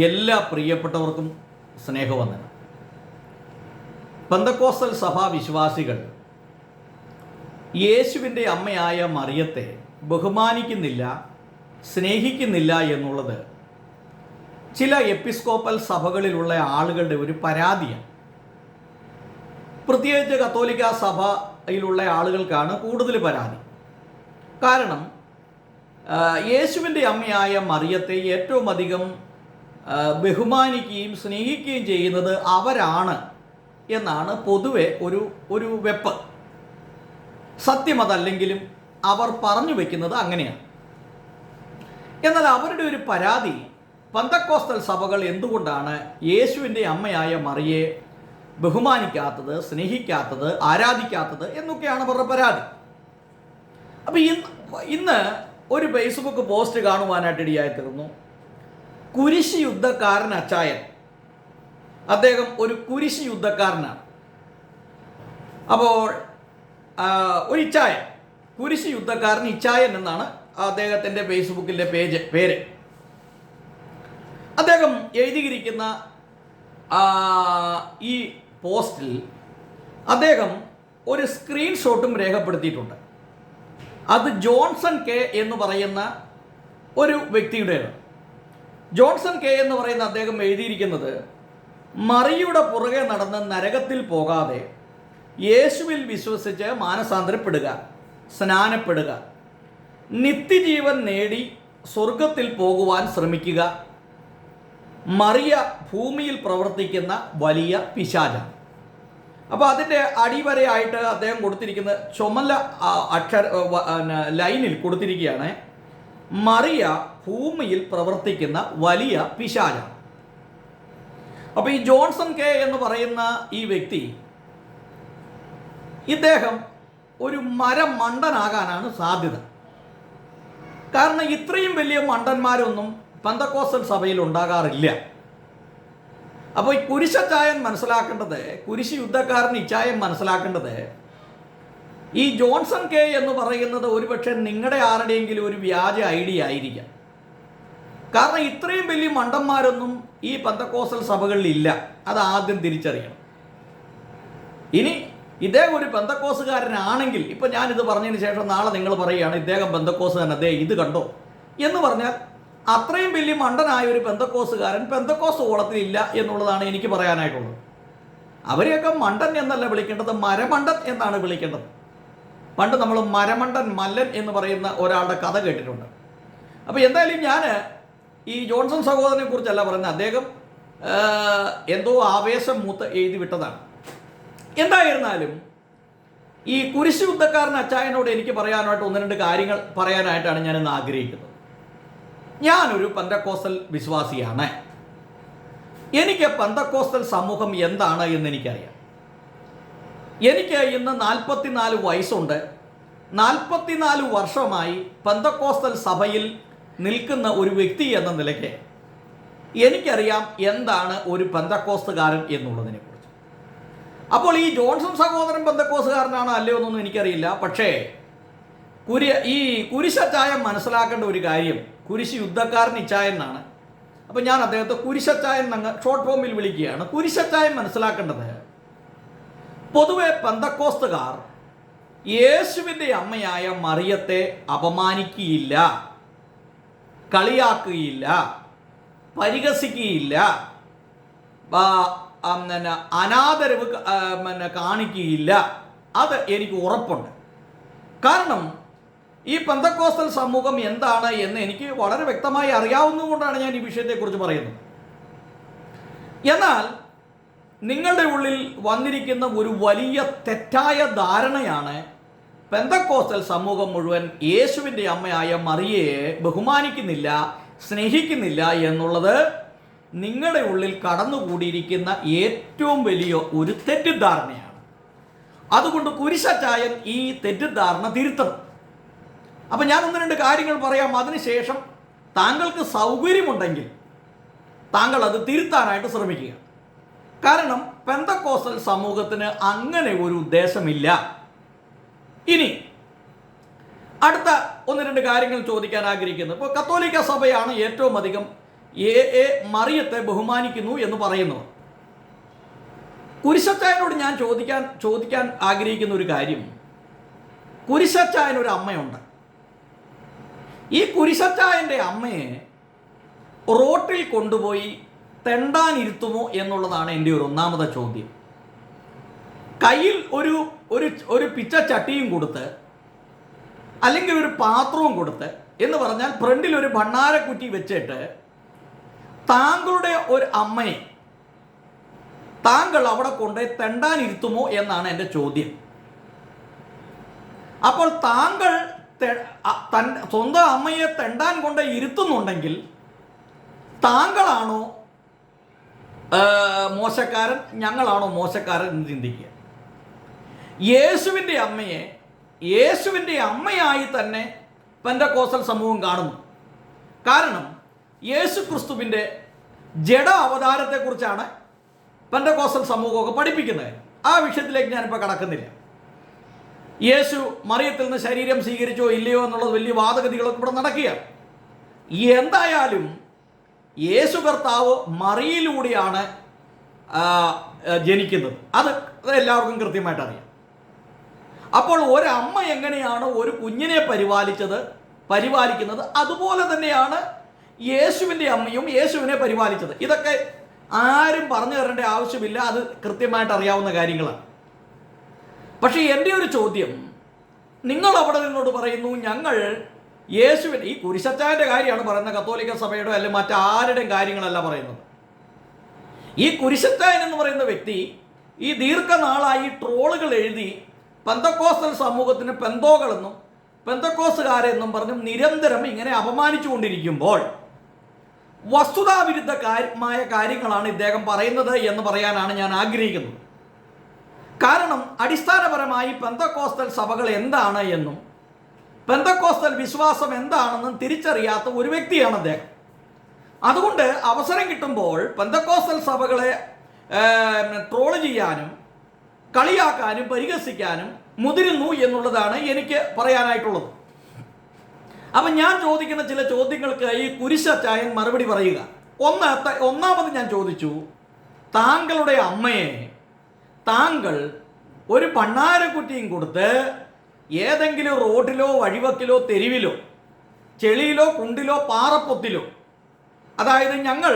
എല്ലാ പ്രിയപ്പെട്ടവർക്കും സ്നേഹവന്ദനം. പന്തക്കോസൽ സഭാ വിശ്വാസികൾ യേശുവിന്റെ അമ്മയായ മറിയത്തെ ബഹുമാനിക്കുന്നില്ല സ്നേഹിക്കുന്നില്ല എന്നുള്ളത് ചില എപ്പിസ്കോപ്പൽ സഭകളിലുള്ള ആളുകളുടെ ഒരു പരാതിയാണ്. പ്രത്യേകിച്ച് കത്തോലിക്ക സഭയിലുള്ള ആളുകൾക്കാണ് കൂടുതൽ പരാതി. കാരണം യേശുവിന്റെ അമ്മയായ മറിയത്തെ ഏറ്റവും അധികം ബഹുമാനിക്കുകയും സ്നേഹിക്കുകയും ചെയ്യുന്നത് അവരാണ് എന്നാണ് പൊതുവെ ഒരു ഒരു വെപ്പ്. സത്യം അതല്ലെങ്കിലും അവർ പറഞ്ഞു വെക്കുന്നത് അങ്ങനെയാണ്. എന്നാൽ അവരുടെ ഒരു പരാതി പന്തക്കോസ്തൽ സഭകൾ എന്തുകൊണ്ടാണ് യേശുവിന്റെ അമ്മയായ മറിയെ ബഹുമാനിക്കാത്തത് സ്നേഹിക്കാത്തത് ആരാധിക്കാത്തത് എന്നൊക്കെയാണ് അവരുടെ പരാതി. അപ്പോൾ ഇന്ന് ഇന്ന് ഒരു ഫേസ്ബുക്ക് പോസ്റ്റ് കാണുവാനായിട്ട് ഇടയായി തീർന്നു കുരിശ് യുദ്ധക്കാരൻ അച്ചായൻ അദ്ദേഹം ഒരു കുരിശി യുദ്ധക്കാരനാണ്. അപ്പോൾ ഒരു ഇച്ചായൻ കുരിശി യുദ്ധക്കാരൻ ഇച്ചായൻ എന്നാണ് അദ്ദേഹത്തിന്റെ ഫേസ്ബുക്കിന്റെ പേജ് പേര്. അദ്ദേഹം എഴുതിയിരിക്കുന്ന ഈ പോസ്റ്റിൽ അദ്ദേഹം ഒരു സ്ക്രീൻഷോട്ടും രേഖപ്പെടുത്തിയിട്ടുണ്ട്. അത് ജോൺസൺ കെ എന്ന് പറയുന്ന ഒരു വ്യക്തിയുടേതാണ്. ജോൺസൺ കെ എന്ന് പറയുന്ന അദ്ദേഹം എഴുതിയിരിക്കുന്നത് മറിയുടെ പുറകെ നടന്ന് നരകത്തിൽ പോകാതെ യേശുവിൽ വിശ്വസിച്ച് മാനസാന്തരപ്പെടുക സ്നാനപ്പെടുക നിത്യജീവൻ നേടി സ്വർഗത്തിൽ പോകുവാൻ ശ്രമിക്കുക മറിയ ഭൂമിയിൽ പ്രവർത്തിക്കുന്ന വലിയ പിശാചാണ് അപ്പോൾ അതിന്റെ അടിവരയായിട്ട് അദ്ദേഹം കൊടുത്തിരിക്കുന്ന ചുമല അക്ഷര ലൈനിൽ കൊടുത്തിരിക്കുകയാണ്. മറിയ ഭൂമിയിൽ പ്രവർത്തിക്കുന്ന വലിയ പിശാല അപ്പോൾ ഈ ജോൺസൺ കെ എന്ന് പറയുന്ന ഈ വ്യക്തി ഇദ്ദേഹം ഒരു മരം മണ്ടനാകാനാണ് സാധ്യത. കാരണം ഇത്രയും വലിയ മണ്ടന്മാരൊന്നും പന്തക്കോസ്റ്റൽ സഭയിൽ ഉണ്ടാകാറില്ല. അപ്പോൾ ഈ കുരിശച്ചായൻ മനസ്സിലാക്കേണ്ടത് കുരിശ് യുദ്ധക്കാരൻ ഇച്ചായൻ മനസ്സിലാക്കേണ്ടത് ഈ ജോൺസൺ കെ എന്ന് പറയുന്നത് ഒരുപക്ഷെ നിങ്ങളുടെ ആരുടെയെങ്കിലും ഒരു വ്യാജ ഐഡിയ ആയിരിക്കാം. കാരണം ഇത്രയും വലിയ മണ്ടന്മാരൊന്നും ഈ പന്തക്കോസൽ സഭകളിൽ ഇല്ല. അത് ആദ്യം തിരിച്ചറിയണം. ഇനി ഇദ്ദേഹം ഒരു ബന്ധക്കോസുകാരനാണെങ്കിൽ ഇപ്പം ഞാനിത് പറഞ്ഞതിന് ശേഷം നാളെ നിങ്ങൾ പറയുകയാണ് ഇദ്ദേഹം ബന്ധക്കോസുകാരൻ അദ്ദേഹം ഇത് കണ്ടോ? എന്ന് പറഞ്ഞാൽ അത്രയും വലിയ മണ്ടനായ ഒരു ബന്ധക്കോസുകാരൻ ബന്ധക്കോസ് ഓളത്തിലില്ല എന്നുള്ളതാണ് എനിക്ക് പറയാനായിട്ടുള്ളത്. അവരെയൊക്കെ മണ്ടൻ എന്നല്ല വിളിക്കേണ്ടത് മരമണ്ടൻ എന്നാണ് വിളിക്കേണ്ടത്. പണ്ട് നമ്മൾ മരമണ്ടൻ മല്ലൻ എന്ന് പറയുന്ന ഒരാളുടെ കഥ കേട്ടിട്ടുണ്ട്. അപ്പോൾ എന്തായാലും ഞാൻ ഈ ജോൺസൺ സഹോദരനെ കുറിച്ചല്ല പറയുന്നത്. അദ്ദേഹം എന്തോ ആവേശം മൂത്ത് എഴുതി വിട്ടതാണ്. എന്തായിരുന്നാലും ഈ കുരിശ് യുദ്ധക്കാരൻ അച്ചായനോട് എനിക്ക് പറയാനായിട്ട് ഒന്ന് രണ്ട് കാര്യങ്ങൾ പറയാനായിട്ടാണ് ഞാൻ ആഗ്രഹിക്കുന്നത്. ഞാനൊരു പന്തക്കോസ്റ്റൽ വിശ്വാസിയാണ്. എനിക്ക് പന്തക്കോസ്റ്റൽ സമൂഹം എന്താണ് എന്ന് എനിക്കറിയാം. എനിക്ക് ഇന്ന് നാൽപ്പത്തിനാല് വയസ്സുണ്ട്. നാൽപ്പത്തിനാല് വർഷമായി പന്തക്കോസ്തൽ സഭയിൽ നിൽക്കുന്ന ഒരു വ്യക്തി എന്ന നിലയ്ക്ക് എനിക്കറിയാം എന്താണ് ഒരു പന്തക്കോസ്തുകാരൻ എന്നുള്ളതിനെ കുറിച്ച്. അപ്പോൾ ഈ ജോൺസൺ സഹോദരൻ പന്തക്കോസ്തുകാരനാണോ അല്ലയോ എന്നൊന്നും എനിക്കറിയില്ല. പക്ഷേ കുരി ഈ കുരിശച്ചായം മനസ്സിലാക്കേണ്ട ഒരു കാര്യം കുരിശ് യുദ്ധക്കാരൻ എന്നാണ്. അപ്പോൾ ഞാൻ അദ്ദേഹത്തെ കുരിശച്ചായൻ അങ്ങ് ഷോർട്ട് ഫോമിൽ വിളിക്കുകയാണ്. കുരിശച്ചായം മനസ്സിലാക്കേണ്ടത് പൊതുവെ പന്തക്കോസ്തുകാർ യേശുവിന്റെ അമ്മയായ മറിയത്തെ അപമാനിക്കുകയില്ല കളിയാക്കുകയില്ല പരിഹസിക്കുകയില്ല പിന്നെ അനാദരവ് പിന്നെ കാണിക്കുകയില്ല. അത് എനിക്ക് ഉറപ്പുണ്ട്. കാരണം ഈ പന്തക്കോസ്തൽ സമൂഹം എന്താണ് എന്ന് എനിക്ക് വളരെ വ്യക്തമായി അറിയാവുന്നതുകൊണ്ടാണ് ഞാൻ ഈ വിഷയത്തെക്കുറിച്ച് പറയുന്നത്. എന്നാൽ നിങ്ങളുടെ ഉള്ളിൽ വന്നിരിക്കുന്ന ഒരു വലിയ തെറ്റായ ധാരണയാണ് പെന്തക്കോസ്റ്റൽ സമൂഹം മുഴുവൻ യേശുവിന്റെ അമ്മയായ മറിയയെ ബഹുമാനിക്കുന്നില്ല സ്നേഹിക്കുന്നില്ല എന്നുള്ളത് നിങ്ങളുടെ ഉള്ളിൽ കടന്നുകൂടിയിരിക്കുന്ന ഏറ്റവും വലിയ ഒരു തെറ്റിദ്ധാരണയാണ്. അതുകൊണ്ട് കുരിശച്ചായൻ ഈ തെറ്റിദ്ധാരണ തിരുത്തണം. അപ്പം ഞാൻ ഒന്ന് രണ്ട് കാര്യങ്ങൾ പറയാം. അതിനുശേഷം താങ്കൾക്ക് സൗകര്യമുണ്ടെങ്കിൽ താങ്കൾ അത് തിരുത്താനായിട്ട് ശ്രമിക്കുക. കാരണം പെന്തക്കോസൽ സമൂഹത്തിന് അങ്ങനെ ഒരു ഉദ്ദേശമില്ല. ഇനി അടുത്ത ഒന്ന് രണ്ട് കാര്യങ്ങൾ ചോദിക്കാൻ ആഗ്രഹിക്കുന്നു. ഇപ്പോൾ കത്തോലിക്ക സഭയാണ് ഏറ്റവും അധികം എ എ മറിയത്തെ ബഹുമാനിക്കുന്നു എന്ന് പറയുന്നത്. കുരിശച്ചായനോട് ഞാൻ ചോദിക്കാൻ ചോദിക്കാൻ ആഗ്രഹിക്കുന്ന ഒരു കാര്യം. കുരിശച്ചായൻ ഒരു അമ്മയുണ്ട്. ഈ കുരിശച്ചായന്റെ അമ്മയെ റോട്ടിൽ കൊണ്ടുപോയി തെണ്ടാനിരുത്തുമോ എന്നുള്ളതാണ് എന്റെ ഒരു ഒന്നാമത്തെ ചോദ്യം. കയ്യിൽ ഒരു ഒരു ഒരു പിച്ച ചട്ടിയും കൊടുത്ത് അല്ലെങ്കിൽ ഒരു പാത്രവും കൊടുത്ത് എന്ന് പറഞ്ഞാൽ ഫ്രണ്ടിൽ ഒരു ഭണ്ണാരക്കുറ്റി വെച്ചിട്ട് താങ്കളുടെ ഒരു അമ്മയെ താങ്കൾ അവിടെ കൊണ്ടുപോയി തെണ്ടാനിരുത്തുമോ എന്നാണ് എന്റെ ചോദ്യം. അപ്പോൾ താങ്കൾ സ്വന്തം അമ്മയെ തെണ്ടാൻ കൊണ്ട് ഇരുത്തുന്നുണ്ടെങ്കിൽ താങ്കളാണോ മോശക്കാരൻ ഞങ്ങളാണോ മോശക്കാരൻ എന്ന് ചിന്തിക്കുക. യേശുവിന്റെ അമ്മയെ യേശുവിന്റെ അമ്മയായി തന്നെ പെന്തക്കോസൽ സമൂഹം കാണുന്നു. കാരണം യേശു ക്രിസ്തുവിന്റെ ജഡ അവതാരത്തെക്കുറിച്ചാണ് പെന്തക്കോസൽ സമൂഹമൊക്കെ പഠിപ്പിക്കുന്നത്. ആ വിഷയത്തിലേക്ക് ഞാനിപ്പോൾ കടക്കുന്നില്ല. യേശു മറിയത്തിൽ നിന്ന് ശരീരം സ്വീകരിച്ചോ ഇല്ലയോ എന്നുള്ളത് വലിയ വാദഗതികളൊക്കെ ഇവിടെ നടക്കുകയാണ്. എന്തായാലും യേശു കർത്താവ് മറിയിലൂടെയാണ് ജനിക്കുന്നത്. അത് എല്ലാവർക്കും കൃത്യമായിട്ട് അറിയാം. അപ്പോൾ ഒരമ്മ എങ്ങനെയാണ് ഒരു കുഞ്ഞിനെ പരിപാലിച്ചത് പരിപാലിക്കുന്നത്? അതുപോലെ തന്നെയാണ് യേശുവിന്റെ അമ്മയും യേശുവിനെ പരിപാലിച്ചത്. ഇതൊക്കെ ആരും പറഞ്ഞു തരേണ്ട ആവശ്യമില്ല. അത് കൃത്യമായിട്ട് അറിയാവുന്ന കാര്യങ്ങളാണ്. പക്ഷേ എന്റെ ഒരു ചോദ്യം. നിങ്ങൾ അവിടെ നിന്നോട് പറയുന്നു ഞങ്ങൾ യേശുവിൻ ഈ കുരിശച്ചായന്റെ കാര്യമാണ് പറയുന്നത് കത്തോലിക്ക സഭയുടെ അല്ലെങ്കിൽ മറ്റാരുടെയും കാര്യങ്ങളല്ല പറയുന്നത്. ഈ കുരിശച്ചായൻ എന്ന് പറയുന്ന വ്യക്തി ഈ ദീർഘനാളായി ട്രോളുകൾ എഴുതി പെന്തക്കോസ്റ്റൽ സമൂഹത്തിന് പെന്തോകളെന്നും പെന്തക്കോസുകാരെന്നും പറഞ്ഞും നിരന്തരം ഇങ്ങനെ അപമാനിച്ചുകൊണ്ടിരിക്കുമ്പോൾ വസ്തുതാവിരുദ്ധ കാര്യമായ കാര്യങ്ങളാണ് ഇദ്ദേഹം പറയുന്നത് എന്ന് പറയാനാണ് ഞാൻ ആഗ്രഹിക്കുന്നത്. കാരണം അടിസ്ഥാനപരമായി പെന്തക്കോസ്റ്റൽ സഭകൾ എന്താണ് എന്നും പെന്തക്കോസ്റ്റൽ വിശ്വാസം എന്താണെന്നും തിരിച്ചറിയാത്ത ഒരു വ്യക്തിയാണ് അദ്ദേഹം. അതുകൊണ്ട് അവസരം കിട്ടുമ്പോൾ പെന്തക്കോസ്തൽ സഭകളെ ട്രോൾ ചെയ്യാനും കളിയാക്കാനും പരിഹസിക്കാനും മുതിരുന്നു എന്നുള്ളതാണ് എനിക്ക് പറയാനായിട്ടുള്ളത്. അപ്പം ഞാൻ ചോദിക്കുന്ന ചില ചോദ്യങ്ങൾക്ക് ഈ കുരിശച്ചായൻ മറുപടി പറയുക. ഒന്ന് ഒന്നാമത് ഞാൻ ചോദിച്ചു താങ്കളുടെ അമ്മയെ താങ്കൾ ഒരു പണ്ണാരക്കുറ്റിയും കൊടുത്ത് ഏതെങ്കിലും റോഡിലോ വഴിവക്കിലോ തെരുവിലോ ചെളിയിലോ കുണ്ടിലോ പാറപ്പൊത്തിലോ അതായത് ഞങ്ങൾ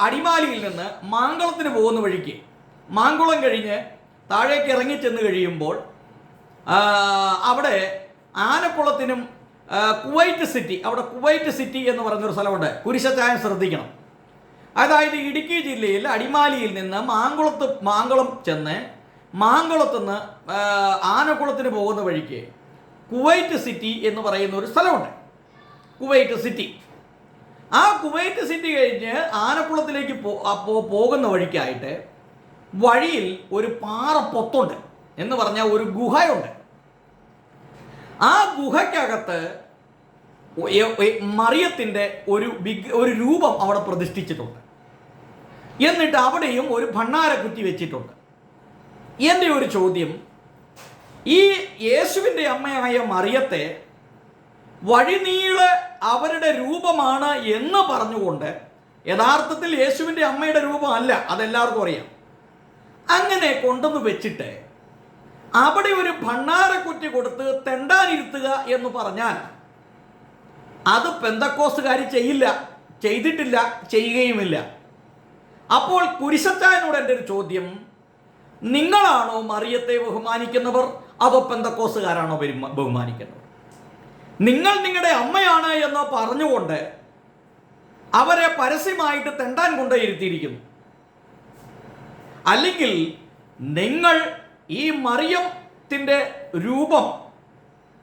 അടിമാലിയിൽ നിന്ന് മാങ്കുളത്തിന് പോകുന്ന വഴിക്ക് മാങ്കുളം കഴിഞ്ഞ് താഴേക്ക് ഇറങ്ങി ചെന്ന് കഴിയുമ്പോൾ അവിടെ ആനക്കുളത്തിനും കുവൈറ്റ് സിറ്റി അവിടെ കുവൈറ്റ് സിറ്റി എന്ന് പറയുന്നൊരു സ്ഥലമുണ്ട്. കുരിശച്ചായം ശ്രദ്ധിക്കണം. അതായത് ഇടുക്കി ജില്ലയിൽ അടിമാലിയിൽ നിന്ന് മാങ്കുളത്ത് മാങ്കുളം ചെന്ന് മാങ്കുളത്ത് നിന്ന് ആനക്കുളത്തിന് പോകുന്ന വഴിക്ക് കുവൈറ്റ് സിറ്റി എന്ന് പറയുന്ന ഒരു സ്ഥലമുണ്ട്. Kuwait city. ആ കുവൈറ്റ് സിറ്റി കഴിഞ്ഞ് ആനക്കുളത്തിലേക്ക് പോകുന്ന വഴിക്കായിട്ട് വഴിയിൽ ഒരു പാറ പൊത്തുണ്ട് എന്ന് പറഞ്ഞാൽ ഒരു ഗുഹയുണ്ട്. ആ ഗുഹയ്ക്കകത്ത് മറിയത്തിന്റെ ഒരു ഒരു രൂപം അവിടെ പ്രതിഷ്ഠിച്ചിട്ടുണ്ട്. എന്നിട്ട് അവിടെയും ഒരു ഭണ്ണാരക്കുറ്റി വെച്ചിട്ടുണ്ട്. എന്റെ ഒരു ചോദ്യം. ഈ യേശുവിന്റെ അമ്മയായ മറിയത്തെ വഴിനീൾ അവരുടെ രൂപമാണ് എന്ന് പറഞ്ഞുകൊണ്ട് യഥാർത്ഥത്തിൽ യേശുവിന്റെ അമ്മയുടെ രൂപമല്ല അതെല്ലാവർക്കും അറിയാം. അങ്ങനെ കൊണ്ടുവന്ന് വെച്ചിട്ട് അവിടെ ഒരു ഭണ്ണാരക്കുറ്റി കൊടുത്ത് തെണ്ടാനിരുത്തുക എന്ന് പറഞ്ഞാൽ അത് പെന്തക്കോസ്റ്റുകാർ ചെയ്യില്ല ചെയ്തിട്ടില്ല ചെയ്യുകയുമില്ല. അപ്പോൾ കുരിശത്തായനോട് എന്റെ ഒരു ചോദ്യം. നിങ്ങളാണോ മറിയത്തെ ബഹുമാനിക്കുന്നവർ? അതോ പെന്തക്കോസുകാരാണോ ബഹുമാനിക്കുന്നത്? നിങ്ങൾ നിങ്ങളുടെ അമ്മയാണ് എന്ന് പറഞ്ഞുകൊണ്ട് അവരെ പരസ്യമായിട്ട് തെണ്ടാൻ കൊണ്ടേയിരുത്തിയിരിക്കുന്നു അല്ലെങ്കിൽ നിങ്ങൾ ഈ മറിയത്തിന്റെ രൂപം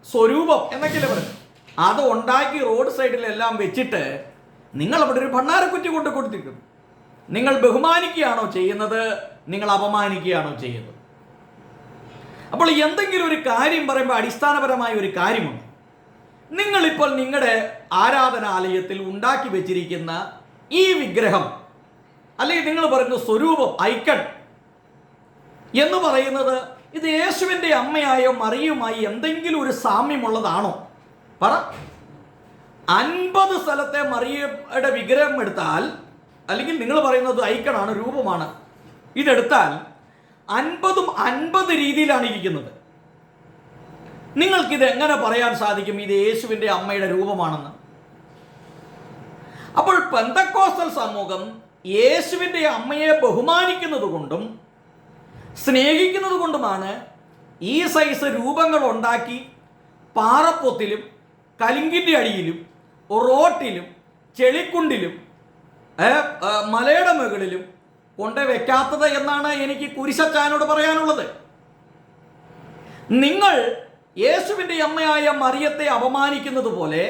സ്വരൂപം എന്നൊക്കെ പറയും അത് ഉണ്ടാക്കി റോഡ് സൈഡിലെല്ലാം വെച്ചിട്ട് നിങ്ങൾ അവിടെ ഒരു ഭണ്ണാരക്കുറ്റി കൊണ്ട് കൊടുത്തിരിക്കുന്നു. നിങ്ങൾ ബഹുമാനിക്കുകയാണോ ചെയ്യുന്നത്? നിങ്ങൾ അപമാനിക്കുകയാണോ ചെയ്യുന്നത്? അപ്പോൾ എന്തെങ്കിലും ഒരു കാര്യം പറയുമ്പോൾ അടിസ്ഥാനപരമായ ഒരു കാര്യമുണ്ട്. നിങ്ങളിപ്പോൾ നിങ്ങളുടെ ആരാധനാലയത്തിൽ ഉണ്ടാക്കി വെച്ചിരിക്കുന്ന ഈ വിഗ്രഹം അല്ലെങ്കിൽ നിങ്ങൾ പറയുന്ന സ്വരൂപം ഐക്കൺ എന്ന് പറയുന്നത് ഇത് യേശുവിന്റെ അമ്മയായോ മറിയുമായി എന്തെങ്കിലും ഒരു സാമ്യമുള്ളതാണോ? പറ. അൻപത് സ്ഥലത്തെ മറിയയുടെ വിഗ്രഹം എടുത്താൽ അല്ലെങ്കിൽ നിങ്ങൾ പറയുന്നത് ഐക്കണാണ് രൂപമാണ്. ഇതെടുത്താൽ അൻപതും അൻപത് രീതിയിലാണ് ഇരിക്കുന്നത്. നിങ്ങൾക്കിത് എങ്ങനെ പറയാൻ സാധിക്കും? ഇത് യേശുവിന്റെ അമ്മയുടെ രൂപമാണെന്ന്. അപ്പോൾ പെന്തക്കോസ്റ്റൽ സമൂഹം യേശുവിന്റെ അമ്മയെ ബഹുമാനിക്കുന്നത് കൊണ്ടും സ്നേഹിക്കുന്നത് കൊണ്ടുമാണ് ഈ സൈസ് രൂപങ്ങൾ ഉണ്ടാക്കി പാറപ്പൊത്തിലും കലിങ്കിന്റെ അടിയിലും റോട്ടിലും ചെളിക്കുണ്ടിലും മലയുടെ മുകളിലും കൊണ്ട് വെക്കാത്തത് എന്നാണ് എനിക്ക് കുരിശച്ചാനോട് പറയാനുള്ളത്. നിങ്ങൾ യേശുവിന്റെ അമ്മയായ മറിയത്തെ അപമാനിക്കുന്നത് പോലെ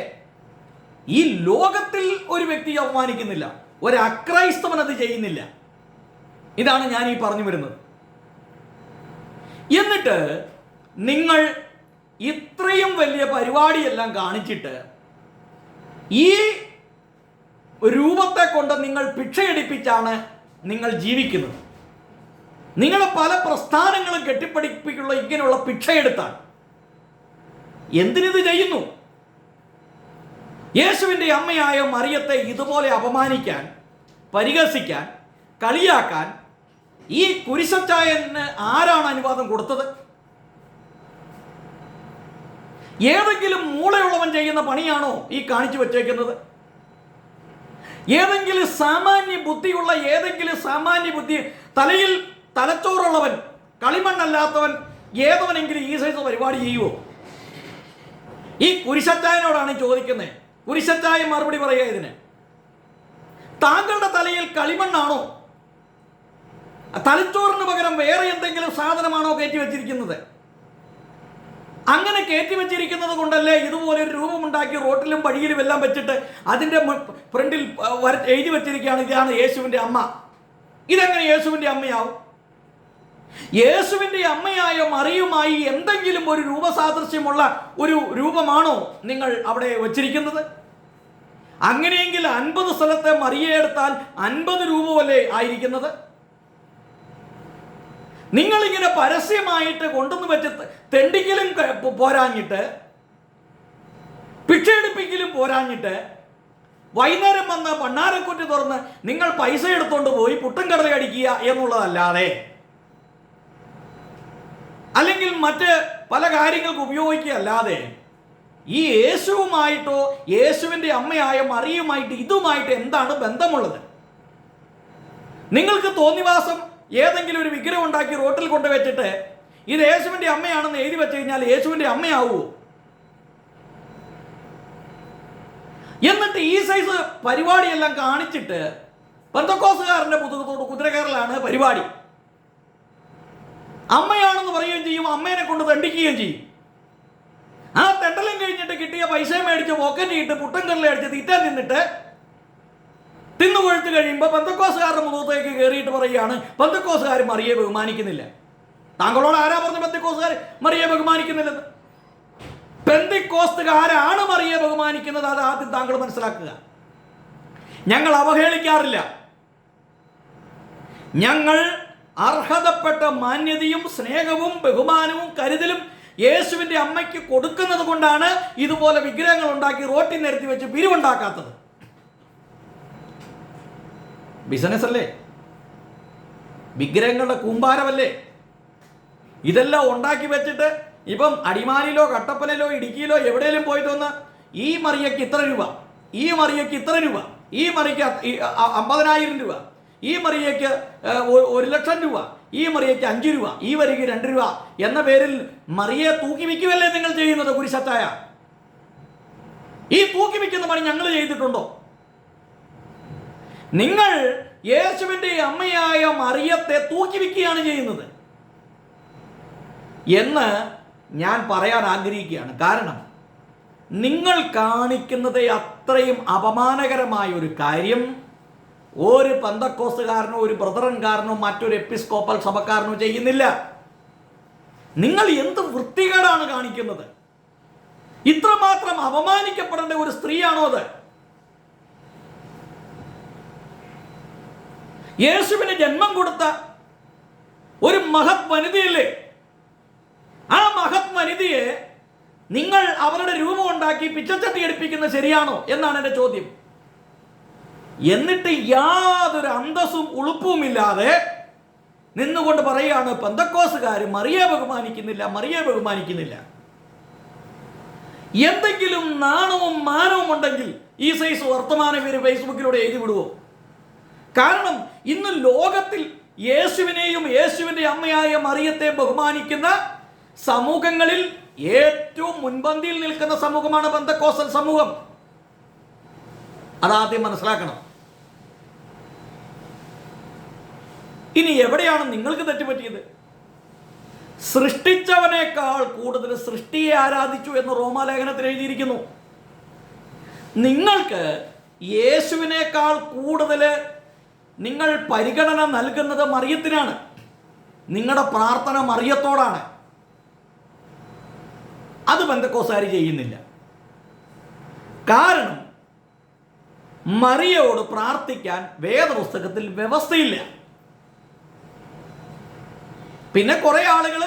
ഈ ലോകത്തിൽ ഒരു വ്യക്തി അപമാനിക്കുന്നില്ല ഒരു അക്രൈസ്തവൻ അത് ചെയ്യുന്നില്ല. ഇതാണ് ഞാൻ ഈ പറഞ്ഞു വരുന്നത്. എന്നിട്ട് നിങ്ങൾ ഇത്രയും വലിയ പരിപാടിയെല്ലാം കാണിച്ചിട്ട് ഈ രൂപത്തെ കൊണ്ട് നിങ്ങൾ ഭിക്ഷയടിപ്പിച്ചാണ് നിങ്ങൾ ജീവിക്കുന്നത്. നിങ്ങൾ പല പ്രസ്ഥാനങ്ങളും കെട്ടിപ്പടിപ്പിക്കുള്ള ഇങ്ങനെയുള്ള ഭിക്ഷയെടുത്താൽ എന്തിനിത് ചെയ്യുന്നു? യേശുവിന്റെ അമ്മയായ മറിയത്തെ ഇതുപോലെ അപമാനിക്കാൻ പരിഹസിക്കാൻ കളിയാക്കാൻ ഈ കുരിശച്ചായന് ആരാണ് അനുവാദം കൊടുത്തത്? ഏതെങ്കിലും മൂളയുള്ളവൻ ചെയ്യുന്ന പണിയാണോ ഈ കാണിച്ചു വച്ചേക്കുന്നത്? ഏതെങ്കിലും സാമാന്യ ബുദ്ധിയുള്ള ഏതെങ്കിലും സാമാന്യ ബുദ്ധി തലയിൽ തലച്ചോറുള്ളവൻ കളിമണ്ണല്ലാത്തവൻ ഏതവനെങ്കിലും ഈ സൈസ് പരിപാടി ചെയ്യുമോ ഈ കുരിശച്ചായനോടാണ് ചോദിക്കുന്നത് കുരിശച്ചായ മറുപടി പറയുക ഇതിന്. താങ്കളുടെ തലയിൽ കളിമണ്ണാണോ? തലച്ചോറിന് പകരം വേറെ എന്തെങ്കിലും സാധനമാണോ കയറ്റി വെച്ചിരിക്കുന്നത്? അങ്ങനെ കയറ്റി വെച്ചിരിക്കുന്നത് കൊണ്ടല്ലേ ഇതുപോലെ ഒരു രൂപമുണ്ടാക്കി റോട്ടിലും വഴിയിലും എല്ലാം വെച്ചിട്ട് അതിന്റെ ഫ്രണ്ടിൽ എഴുതി വെച്ചിരിക്കുകയാണ്. ഇതാണ് യേശുവിന്റെ അമ്മ. ഇതെങ്ങനെ യേശുവിന്റെ അമ്മയാവും? യേശുവിന്റെ അമ്മയായ മറിയുമായി എന്തെങ്കിലും ഒരു രൂപസാദൃശ്യമുള്ള ഒരു രൂപമാണോ നിങ്ങൾ അവിടെ വച്ചിരിക്കുന്നത്? അങ്ങനെയെങ്കിൽ അൻപത് സ്ഥലത്തെ മറിയെ എടുത്താൽ രൂപ രൂപമല്ലേ ആയിരിക്കുന്നത്? നിങ്ങളിങ്ങനെ പരസ്യമായിട്ട് കൊണ്ടുവന്ന് വെച്ച് തെണ്ടിക്കലും പോരാഞ്ഞിട്ട് പിക്ഷയെടുപ്പിക്കലും പോരാഞ്ഞിട്ട് വൈകുന്നേരം വന്ന് പണ്ണാരക്കുറ്റി തുറന്ന് നിങ്ങൾ പൈസ എടുത്തുകൊണ്ട് പോയി പുട്ടും കടല അടിക്കുക എന്നുള്ളതല്ലാതെ അല്ലെങ്കിൽ മറ്റ് പല കാര്യങ്ങൾക്ക് ഉപയോഗിക്കുകയല്ലാതെ ഈ യേശുവുമായിട്ടോ യേശുവിന്റെ അമ്മയായ മറിയുമായിട്ട് ഇതുമായിട്ട് എന്താണ് ബന്ധമുള്ളത്? നിങ്ങൾക്ക് തോന്നിവാസം ഏതെങ്കിലും ഒരു വിഗ്രഹം ഉണ്ടാക്കി റോട്ടിൽ കൊണ്ടുവച്ചിട്ട് ഇത് യേശുവിന്റെ അമ്മയാണെന്ന് എഴുതി വെച്ച് കഴിഞ്ഞാൽ യേശുവിന്റെ അമ്മയാവുമോ എന്നിട്ട് ഈ സൈസ് പരിപാടിയെല്ലാം കാണിച്ചിട്ട് പന്തക്കോസുകാരന്റെ പുതുക്കത്തോട് കുതിരകയറലാണ് പരിപാടി. അമ്മയാണെന്ന് പറയുകയും ചെയ്യും അമ്മേനെ കൊണ്ട് തണ്ടിക്കുകയും ചെയ്യും. ആ തെണ്ടലും കഴിഞ്ഞിട്ട് കിട്ടിയ പൈസ മേടിച്ച് പോക്കറ്റ് ഇട്ട് പുട്ടൻ കല്ലടിച്ച് അടിച്ച് നിന്നിട്ട് തിന്നു കൊഴുത്ത് കഴിയുമ്പോൾ പന്തക്കോസുകാരുടെ മുഖത്തേക്ക് കയറിയിട്ട് പറയുകയാണ് പന്തക്കോസുകാർ മറിയെ ബഹുമാനിക്കുന്നില്ല. താങ്കളോട് ആരാ പറഞ്ഞ പന്തക്കോസുകാർ മറിയെ ബഹുമാനിക്കുന്നില്ലെന്ന്? പെന്തിക്കോസ്തുകാരാണ് മറിയെ ബഹുമാനിക്കുന്നത് അത് ആദ്യം താങ്കൾ മനസ്സിലാക്കുക. ഞങ്ങൾ അവഹേളിക്കാറില്ല. ഞങ്ങൾ അർഹതപ്പെട്ട മാന്യതയും സ്നേഹവും ബഹുമാനവും കരുതലും യേശുവിന്റെ അമ്മയ്ക്ക് കൊടുക്കുന്നത് കൊണ്ടാണ് ഇതുപോലെ വിഗ്രഹങ്ങൾ ഉണ്ടാക്കി റോട്ടിൽ നിരത്തി വെച്ച് പിരിവുണ്ടാക്കാത്തത് ബിസിനസ് അല്ലേ വിഗ്രഹങ്ങളുടെ കൂമ്പാരമല്ലേ? ഇതെല്ലാം ഉണ്ടാക്കി വെച്ചിട്ട് ഇപ്പം അടിമാലിയിലോ കട്ടപ്പനയിലോ ഇടുക്കിയിലോ എവിടെയെങ്കിലും പോയി വന്ന് ഈ മറിയയ്ക്ക് ഇത്ര രൂപ ഈ മറിയയ്ക്ക് ഇത്ര രൂപ ഈ മറിയയ്ക്ക് അ- അമ്പതിനായിരം രൂപ ഈ മറിയയ്ക്ക് ഏ, ഒരു ലക്ഷം രൂപ ഈ മറിയയ്ക്ക് അഞ്ച് രൂപ ഈ വരിക്ക് രണ്ട് രൂപ എന്ന പേരിൽ മറിയെ തൂക്കി വിൽക്കുമല്ലേ നിങ്ങൾ ചെയ്യുന്നത് കുരിശത്തായ? ഈ തൂക്കി വിൽക്കുന്ന പണി ഞങ്ങൾ ചെയ്തിട്ടുണ്ടോ? നിങ്ങൾ യേശുവിന്റെ അമ്മയായ മറിയത്തെ തൂക്കി വിൽക്കുകയാണ് ചെയ്യുന്നത് എന്ന് ഞാൻ പറയാൻ ആഗ്രഹിക്കുകയാണ്. കാരണം നിങ്ങൾ കാണിക്കുന്നത് അത്രയും അപമാനകരമായ ഒരു കാര്യം. ഒരു പന്തക്കോസുകാരനോ ഒരു ബ്രദറൻ ബ്രദറൻകാരനോ മറ്റൊരു എപ്പിസ്കോപ്പൽ സഭക്കാരനോ ചെയ്യുന്നില്ല. നിങ്ങൾ എന്ത് വൃത്തികേടാണ് കാണിക്കുന്നത്? ഇത്രമാത്രം അപമാനിക്കപ്പെടേണ്ട ഒരു സ്ത്രീയാണോ അത്? യേശുവിന് ജന്മം കൊടുത്ത ഒരു മഹത് വനിതയില്ലേ? ആ മഹത് വനിതയെ നിങ്ങൾ അവരുടെ രൂപം ഉണ്ടാക്കി പിച്ചച്ചട്ടി എടുപ്പിക്കുന്നത് ശരിയാണോ എന്നാണ് എന്റെ ചോദ്യം. എന്നിട്ട് യാതൊരു അന്തസ്സും ഉളുപ്പുമില്ലാതെ നിന്നുകൊണ്ട് പറയുകയാണ് പന്തക്കോസുകാർ മറിയെ ബഹുമാനിക്കുന്നില്ല മറിയെ ബഹുമാനിക്കുന്നില്ല. എന്തെങ്കിലും നാണവും മാനവും ഉണ്ടെങ്കിൽ ഈ സൈസ് വർത്തമാനം ഇവർ ഫേസ്ബുക്കിലൂടെ എഴുതി വിടുവോ? കാരണം ഇന്ന് ലോകത്തിൽ യേശുവിനെയും യേശുവിന്റെ അമ്മയായ മറിയത്തെ ബഹുമാനിക്കുന്ന സമൂഹങ്ങളിൽ ഏറ്റവും മുൻപന്തിയിൽ നിൽക്കുന്ന സമൂഹമാണ് ബന്ധക്കോസൽ സമൂഹം. അതാദ്യം മനസ്സിലാക്കണം. ഇനി എവിടെയാണ് നിങ്ങൾക്ക് തെറ്റുപറ്റിയത്? സൃഷ്ടിച്ചവനേക്കാൾ കൂടുതൽ സൃഷ്ടിയെ ആരാധിച്ചു എന്ന് റോമാലേഖനത്തിൽ എഴുതിയിരിക്കുന്നു. നിങ്ങൾക്ക് യേശുവിനേക്കാൾ കൂടുതൽ നിങ്ങൾ പരിഗണന നൽകുന്നത് മറിയത്തിനാണ്. നിങ്ങളുടെ പ്രാർത്ഥന മറിയത്തോടാണ്. അത് ബന്ധക്കോസാരി ചെയ്യുന്നില്ല. കാരണം മറിയയോട് പ്രാർത്ഥിക്കാൻ വേദപുസ്തകത്തിൽ വ്യവസ്ഥയില്ല. പിന്നെ കുറേ ആളുകൾ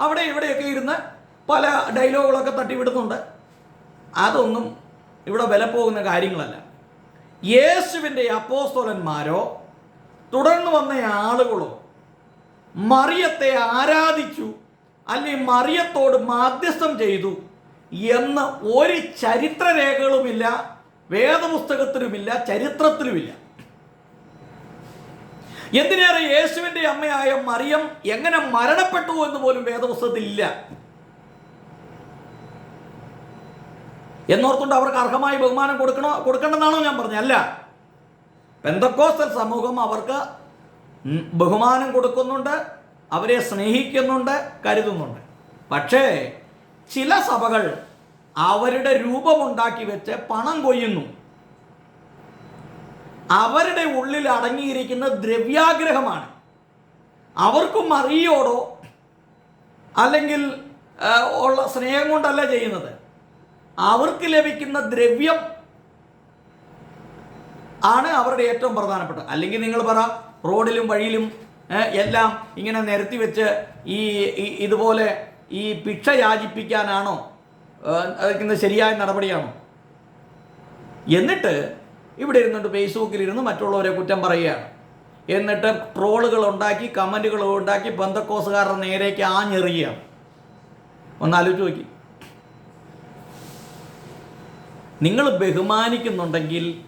അവിടെ ഇവിടെയൊക്കെ ഇരുന്ന് പല ഡയലോഗുകളൊക്കെ തട്ടിവിടുന്നുണ്ട്. അതൊന്നും ഇവിടെ വില പോകുന്ന കാര്യങ്ങളല്ല. യേശുവിന്റെ അപ്പോസ്തോലന്മാരോ തുടർന്ന് വന്ന ആളുകളോ മറിയത്തെ ആരാധിച്ചു അല്ലെങ്കിൽ മറിയത്തോട് മാധ്യസ്ഥം ചെയ്തു എന്ന് ഒരു ചരിത്രരേഖകളുമില്ല വേദപുസ്തകത്തിലുമില്ല ചരിത്രത്തിലുമില്ല. എന്തിനേറെ യേശുവിന്റെ അമ്മയായ മറിയം എങ്ങനെ മരണപ്പെട്ടു എന്ന് പോലും വേദപുസ്തകത്തിലില്ല എന്നോർത്തുകൊണ്ട് അവർക്ക് അർഹമായി ബഹുമാനം കൊടുക്കണോ കൊടുക്കേണ്ടെന്നാണോ ഞാൻ പറഞ്ഞത്? അല്ല. പെന്തക്കോസ്റ്റൽ സമൂഹം അവർക്ക് ബഹുമാനം കൊടുക്കുന്നുണ്ട് അവരെ സ്നേഹിക്കുന്നുണ്ട് കരുതുന്നുണ്ട്. പക്ഷേ ചില സഭകൾ അവരുടെ രൂപമുണ്ടാക്കി വെച്ച് പണം കൊയ്യുന്നു. അവരുടെ ഉള്ളിൽ അടങ്ങിയിരിക്കുന്ന ദ്രവ്യാഗ്രഹമാണ്. അവർക്കും അറിയോടോ അല്ലെങ്കിൽ ഉള്ള സ്നേഹം കൊണ്ടല്ല ചെയ്യുന്നത്. അവർക്ക് ലഭിക്കുന്ന ദ്രവ്യം ആണ് അവരുടെ ഏറ്റവും പ്രധാനപ്പെട്ട അല്ലെങ്കിൽ നിങ്ങൾ പറ റോഡിലും വഴിയിലും എല്ലാം ഇങ്ങനെ നിരത്തി വെച്ച് ഈ ഇതുപോലെ ഈ ഭിക്ഷ യാചിപ്പിക്കാനാണോ അതൊക്കെ ശരിയായ നടപടിയാണോ? എന്നിട്ട് ഇവിടെ ഇരുന്നിട്ട് ഫേസ്ബുക്കിൽ ഇരുന്ന് മറ്റുള്ളവരെ കുറ്റം പറയുകയാണ്. എന്നിട്ട് ട്രോളുകൾ ഉണ്ടാക്കി കമന്റുകൾ ഉണ്ടാക്കി ബന്ധക്കോസുകാരുടെ നേരേക്ക് ആഞ്ഞെറിയുകയാണ്. ഒന്ന് ആലോചിച്ച് നോക്കി. നിങ്ങൾ ബഹുമാനിക്കുന്നുണ്ടെങ്കിൽ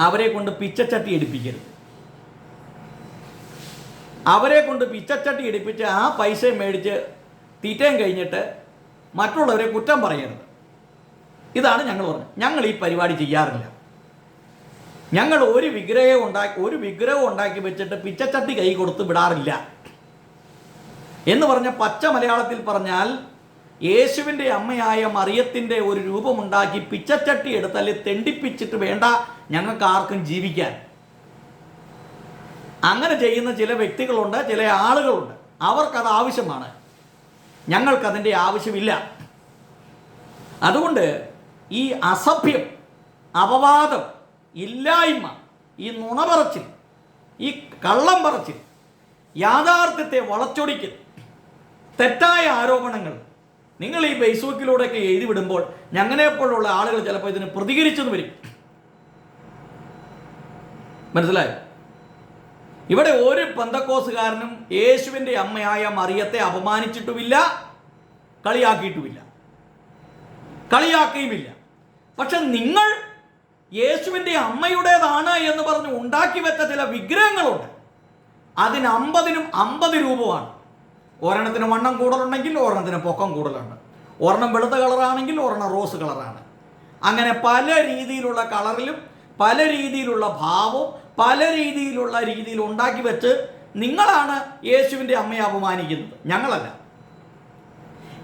അവരെ കൊണ്ട് പിച്ചച്ചട്ടി എടുപ്പിക്കരുത്. അവരെ കൊണ്ട് പിച്ചച്ചട്ടി എടുപ്പിച്ച് ആ പൈസ മേടിച്ച് തീറ്റയും കഴിഞ്ഞിട്ട് മറ്റുള്ളവരെ കുറ്റം പറയരുത്. ഇതാണ് ഞങ്ങൾ പറഞ്ഞത്. ഞങ്ങൾ ഈ പരിപാടി ചെയ്യാറില്ല. ഞങ്ങൾ ഒരു വിഗ്രഹം ഉണ്ടാക്കി ഒരു വിഗ്രഹം ഉണ്ടാക്കി വെച്ചിട്ട് പിച്ചച്ചട്ടി കൈ കൊടുത്ത് വിടാറില്ല. എന്ന് പറഞ്ഞ പച്ച മലയാളത്തിൽ പറഞ്ഞാൽ യേശുവിന്റെ അമ്മയായ മറിയത്തിന്റെ ഒരു രൂപമുണ്ടാക്കി പിച്ചച്ചട്ടി എടുത്ത് തെണ്ടിപ്പിച്ചിട്ട് വേണ്ട ഞങ്ങൾക്ക് ആർക്കും ജീവിക്കാൻ. അങ്ങനെ ചെയ്യുന്ന ചില വ്യക്തികളുണ്ട് ചില ആളുകളുണ്ട്. അവർക്കത് ആവശ്യമാണ്. ഞങ്ങൾക്കതിന്റെ ആവശ്യമില്ല. അതുകൊണ്ട് ഈ അസഭ്യം അപവാദം ഇല്ലായ്മ ഈ നുണ പറച്ചിൽ ഈ കള്ളം പറച്ചിൽ യാഥാർത്ഥ്യത്തെ വളച്ചൊടിക്കൽ തെറ്റായ ആരോപണങ്ങൾ നിങ്ങൾ ഈ ഫേസ്ബുക്കിലൂടെയൊക്കെ എഴുതി വിടുമ്പോൾ ഞങ്ങളെപ്പോലുള്ള ആളുകൾ ചിലപ്പോൾ ഇതിന് പ്രതികരിച്ചെന്ന് വരും. മനസ്സിലായോ? ഇവിടെ ഒരു പന്തക്കോസുകാരനും യേശുവിന്റെ അമ്മയായ മറിയത്തെ അപമാനിച്ചിട്ടുമില്ല കളിയാക്കിയിട്ടുമില്ല. കളിയാക്കുകയുമില്ല പക്ഷെ നിങ്ങൾ യേശുവിന്റെ അമ്മയുടേതാണ് എന്ന് പറഞ്ഞ് ഉണ്ടാക്കി വെച്ച ചില വിഗ്രഹങ്ങളുണ്ട്. അതിന് അമ്പതിനും അമ്പത് രൂപമാണ്. ഒരെണ്ണത്തിന് വണ്ണം കൂടുതലുണ്ടെങ്കിൽ ഒരെണ്ണത്തിന് പൊക്കം കൂടുതലുണ്ട്. ഒരെണ്ണം വെളുത്ത കളറാണെങ്കിൽ ഒരെണ്ണം റോസ് കളറാണ്. അങ്ങനെ പല രീതിയിലുള്ള കളറിലും പല രീതിയിലുള്ള ഭാവവും പല രീതിയിലുള്ള രീതിയിൽ ഉണ്ടാക്കി വെച്ച് നിങ്ങളാണ് യേശുവിന്റെ അമ്മയെ അപമാനിക്കുന്നത്. ഞങ്ങളല്ല.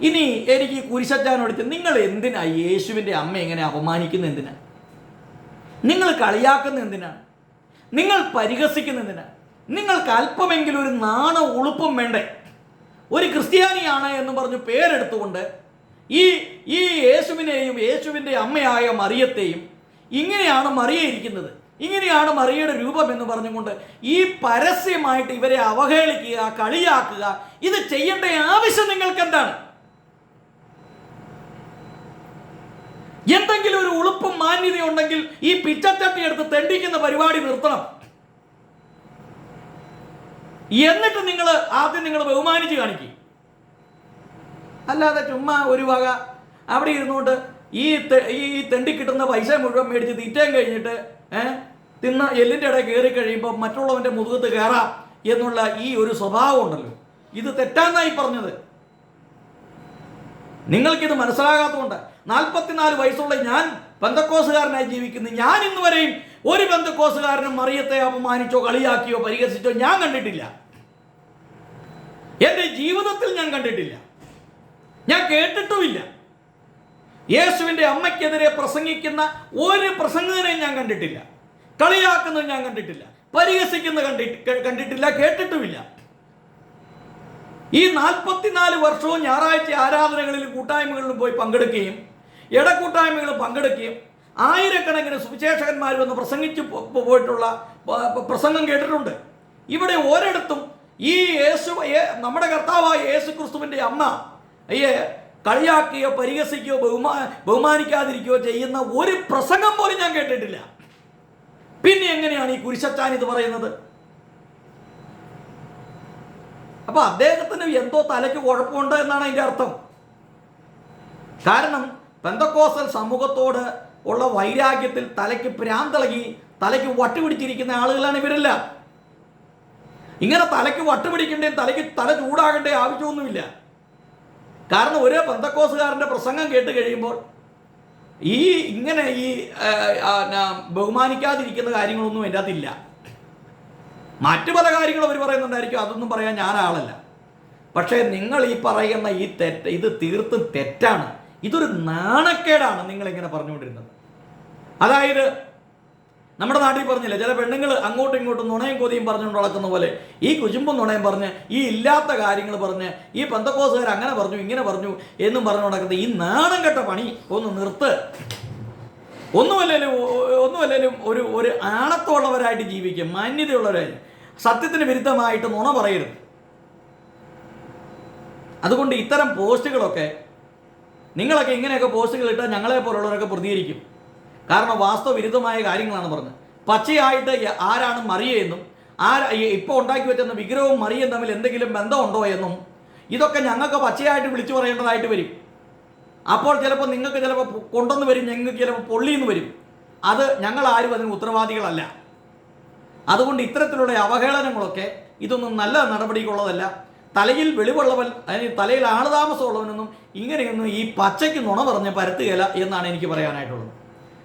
ഇനി എനിക്ക് കുരിശച്ചാനോട് നിങ്ങൾ എന്തിനാ യേശുവിന്റെ അമ്മ എങ്ങനെ അപമാനിക്കുന്ന എന്തിനാ? നിങ്ങൾ കളിയാക്കുന്ന എന്തിനാണ് നിങ്ങൾ പരിഹസിക്കുന്ന എന്തിനാണ് നിങ്ങൾക്ക് അല്പമെങ്കിലും ഒരു നാണ ഉളുപ്പം വേണ്ടേ? ഒരു ക്രിസ്ത്യാനിയാണ് എന്ന് പറഞ്ഞ് പേരെടുത്തുകൊണ്ട് ഈ ഈ യേശുവിനെയും യേശുവിന്റെ അമ്മയായ മറിയത്തെയും ഇങ്ങനെയാണ് മറിയ ഇരിക്കുന്നത്. ഇങ്ങനെയാണ് മറിയയുടെ രൂപം എന്ന് പറഞ്ഞുകൊണ്ട് ഈ പരസ്യമായിട്ട് ഇവരെ അവഹേളിക്കുക കളിയാക്കുക ഇത് ചെയ്യേണ്ട ആവശ്യം നിങ്ങൾക്ക് എന്താണ് എന്തെങ്കിലും ഒരു ഉളുപ്പും മാന്യതയുണ്ടെങ്കിൽ ഈ പിച്ചച്ചട്ടി എടുത്ത് തെണ്ടിക്കുന്ന പരിപാടി നിർത്തണം. എന്നിട്ട് നിങ്ങൾ ആദ്യം നിങ്ങൾ ബഹുമാനിച്ച് കാണിക്കും. അല്ലാതെ ചുമ്മാ ഒരു വക അവിടെ ഇരുന്നുകൊണ്ട് ഈ ഈ തെണ്ടി കിട്ടുന്ന പൈസ മുഴുവൻ മേടിച്ച് തീറ്റയും കഴിഞ്ഞിട്ട് ഏഹ് തിന്ന എല്ലിന്റെ ഇടയിൽ കയറി കഴിയുമ്പോൾ മറ്റുള്ളവന്റെ മുതുകത്ത് കയറാം എന്നുള്ള ഈ ഒരു സ്വഭാവം ഉണ്ടല്ലോ. ഇത് തെറ്റാന്നായി പറഞ്ഞത്. നിങ്ങൾക്കിത് മനസ്സിലാകാത്തതുകൊണ്ട് നാൽപ്പത്തിനാല് വയസ്സുള്ള ഞാൻ പന്തക്കോസുകാരനായി ജീവിക്കുന്നു. ഞാൻ ഇന്ന് വരെയും ഒരു ബന്ധുക്കോസുകാരനും മറിയത്തെ അപമാനിച്ചോ കളിയാക്കിയോ പരിഹസിച്ചോ ഞാൻ കണ്ടിട്ടില്ല. എന്റെ ജീവിതത്തിൽ ഞാൻ കണ്ടിട്ടില്ല. ഞാൻ കേട്ടിട്ടുമില്ല. യേശുവിന്റെ അമ്മയ്ക്കെതിരെ പ്രസംഗിക്കുന്ന ഒരു പ്രസംഗകനെയും ഞാൻ കണ്ടിട്ടില്ല. കളിയാക്കുന്നത് ഞാൻ കണ്ടിട്ടില്ല. പരിഹസിക്കുന്നത് കണ്ടിട്ട് കണ്ടിട്ടില്ല കേട്ടിട്ടുമില്ല. ഈ നാൽപ്പത്തിനാല് വർഷവും ഞായറാഴ്ച ആരാധനകളിലും കൂട്ടായ്മകളിലും പോയി പങ്കെടുക്കുകയും ഇടക്കൂട്ടായ്മകളിൽ പങ്കെടുക്കുകയും ആയിരക്കണക്കിന് സുവിശേഷകന്മാർ വന്ന് പ്രസംഗിച്ചു പോയിട്ടുള്ള പ്രസംഗം കേട്ടിട്ടുണ്ട്. ഇവിടെ ഒരിടത്തും ഈ യേശു നമ്മുടെ കർത്താവായ യേശു ക്രിസ്തുവിന്റെ അമ്മ അയ്യേ കളിയാക്കുകയോ പരിഹസിക്കുകയോ ബഹുമാ ബഹുമാനിക്കാതിരിക്കുകയോ ചെയ്യുന്ന ഒരു പ്രസംഗം പോലും ഞാൻ കേട്ടിട്ടില്ല. പിന്നെ എങ്ങനെയാണ് ഈ കുരിശച്ചാൻ ഇത് പറയുന്നത്? അപ്പൊ അദ്ദേഹത്തിന് എന്തോ തലയ്ക്ക് കുഴപ്പമുണ്ട് എന്നാണ് അതിന്റെ അർത്ഥം. കാരണം പെന്തക്കോസൽ സമൂഹത്തോട് ഉള്ള വൈരാഗ്യത്തിൽ തലയ്ക്ക് പ്രാന്തിളകി തലയ്ക്ക് വട്ടുപിടിച്ചിരിക്കുന്ന ആളുകളാണ് ഇവരല്ല. ഇങ്ങനെ തലയ്ക്ക് വട്ടുപിടിക്കേണ്ട തലയ്ക്ക് തല ചൂടാകണ്ടേ ആവശ്യമൊന്നുമില്ല. കാരണം ഒരേ പന്തക്കോസുകാരന്റെ പ്രസംഗം കേട്ട് കഴിയുമ്പോൾ ഈ ഇങ്ങനെ ഈ ബഹുമാനിക്കാതിരിക്കുന്ന കാര്യങ്ങളൊന്നും എന്റെ അകത്തില്ല. മറ്റു പല കാര്യങ്ങളും അവർ പറയുന്നുണ്ടായിരിക്കും. അതൊന്നും പറയാൻ ഞാൻ ആളല്ല. പക്ഷേ നിങ്ങൾ ഈ പറയുന്ന ഈ തെറ്റ് ഇത് തീർത്തും തെറ്റാണ്. ഇതൊരു നാണക്കേടാണ് നിങ്ങളിങ്ങനെ പറഞ്ഞുകൊണ്ടിരുന്നത്. അതായത് നമ്മുടെ നാട്ടിൽ പറഞ്ഞില്ല ചില പെണ്ണുങ്ങൾ അങ്ങോട്ടും ഇങ്ങോട്ടും നുണയും കൊതിയും പറഞ്ഞുകൊണ്ട് നടക്കുന്ന പോലെ ഈ കുചുമ്പും നുണയും പറഞ്ഞ് ഈ ഇല്ലാത്ത കാര്യങ്ങൾ പറഞ്ഞ് ഈ പന്തക്കോസുകാർ അങ്ങനെ പറഞ്ഞു ഇങ്ങനെ പറഞ്ഞു എന്നും പറഞ്ഞു നടക്കുന്നത് ഈ നാണം കെട്ട പണി ഒന്ന് നിർത്ത്. ഒന്നുമല്ലേലും ഒന്നുമല്ലേലും ഒരു ഒരു ആണത്തുള്ളവരായിട്ട് ജീവിക്കും മാന്യതയുള്ളവരായി സത്യത്തിന് വിരുദ്ധമായിട്ട് നുണ പറയരുത്. അതുകൊണ്ട് ഇത്തരം പോസ്റ്റുകളൊക്കെ നിങ്ങളൊക്കെ ഇങ്ങനെയൊക്കെ പോസ്റ്റുകൾ ഇട്ടാൽ ഞങ്ങളെ പോലുള്ളവരൊക്കെ പ്രതികരിക്കും. കാരണം വാസ്തവവിരുദ്ധമായ കാര്യങ്ങളാണ് പറഞ്ഞത്. പച്ചയായിട്ട് ആരാണ് മറിയെന്നും ആരാ ഇപ്പോൾ ഉണ്ടാക്കി വെച്ചെന്ന വിഗ്രഹവും മറിയും തമ്മിൽ എന്തെങ്കിലും ബന്ധമുണ്ടോ എന്നും ഇതൊക്കെ ഞങ്ങൾക്ക് പച്ചയായിട്ട് വിളിച്ചു പറയേണ്ടതായിട്ട് വരും. അപ്പോൾ ചിലപ്പോൾ നിങ്ങൾക്ക് ചിലപ്പോൾ കൊണ്ടുവന്ന് വരും ഞങ്ങൾക്ക് ചിലപ്പോൾ പൊള്ളിന്ന് വരും. അത് ഞങ്ങൾ ആരും അതിന് ഉത്തരവാദികളല്ല. അതുകൊണ്ട് ഇത്തരത്തിലുള്ള അവഹേളനങ്ങളൊക്കെ ഇതൊന്നും നല്ല നടപടിക്കുള്ളതല്ല. തലയിൽ വെളിവുള്ളവൻ അതിന് തലയിൽ ആളുതാമസമുള്ളവനൊന്നും ഇങ്ങനെയൊന്നും ഈ പച്ചയ്ക്ക് നുണ പറഞ്ഞ് പരത്തുകയില്ല എന്നാണ് എനിക്ക് പറയാനായിട്ടുള്ളത്.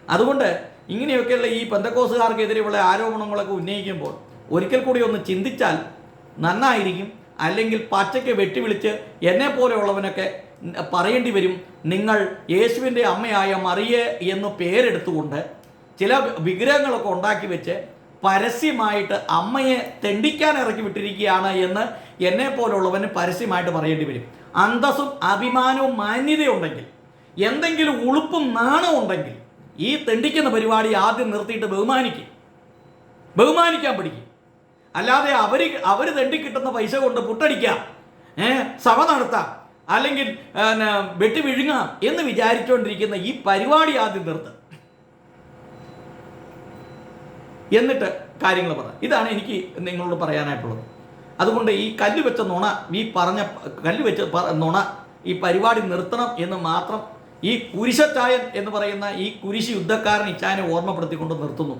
അതുകൊണ്ട് ഇങ്ങനെയൊക്കെയുള്ള ഈ പെന്തക്കോസുകാർക്കെതിരെയുള്ള ആരോപണങ്ങളൊക്കെ ഉന്നയിക്കുമ്പോൾ ഒരിക്കൽ കൂടി ഒന്ന് ചിന്തിച്ചാൽ നന്നായിരിക്കും. അല്ലെങ്കിൽ പച്ചയ്ക്ക് വെട്ടിവിളിച്ച് എന്നെ പോലെയുള്ളവനൊക്കെ പറയേണ്ടി വരും. നിങ്ങൾ യേശുവിന്റെ അമ്മയായ മറിയെ എന്ന് പേരെടുത്തുകൊണ്ട് ചില വിഗ്രഹങ്ങളൊക്കെ ഉണ്ടാക്കി വെച്ച് പരസ്യമായിട്ട് അമ്മയെ തെണ്ടിക്കാൻ ഇറക്കി വിട്ടിരിക്കുകയാണ് എന്ന് എന്നെ പോലുള്ളവന് പരസ്യമായിട്ട് പറയേണ്ടി വരും. അന്തസ്സും അഭിമാനവും മാന്യതയുണ്ടെങ്കിൽ എന്തെങ്കിലും ഉളുപ്പും നാണവും ഉണ്ടെങ്കിൽ ഈ തെണ്ടിക്കുന്ന പരിപാടി ആദ്യം നിർത്തിയിട്ട് ബഹുമാനിക്കും. ബഹുമാനിക്കാൻ പഠിക്കും. അല്ലാതെ അവർ അവർ തെണ്ടിക്കിട്ടുന്ന പൈസ കൊണ്ട് പുട്ടടിക്കാം. ഏ സഭ നടത്താം. അല്ലെങ്കിൽ വെട്ടി വിഴുങ്ങാം എന്ന് വിചാരിച്ചുകൊണ്ടിരിക്കുന്ന ഈ പരിപാടി ആദ്യം നിർത്തും. എന്നിട്ട് കാര്യങ്ങൾ പറ. ഇതാണ് എനിക്ക് നിങ്ങളോട് പറയാനായിട്ടുള്ളത്. അതുകൊണ്ട് ഈ കല്ല് വെച്ച നുണ ഈ പറഞ്ഞ കല്ല് വെച്ച നുണ ഈ പരിപാടി നിർത്തണം എന്ന് മാത്രം ഈ കുരിശച്ചായൻ എന്ന് പറയുന്ന ഈ കുരിശി യുദ്ധക്കാരൻ ഇച്ചാനെ ഓർമ്മപ്പെടുത്തിക്കൊണ്ട് നിർത്തുന്നു.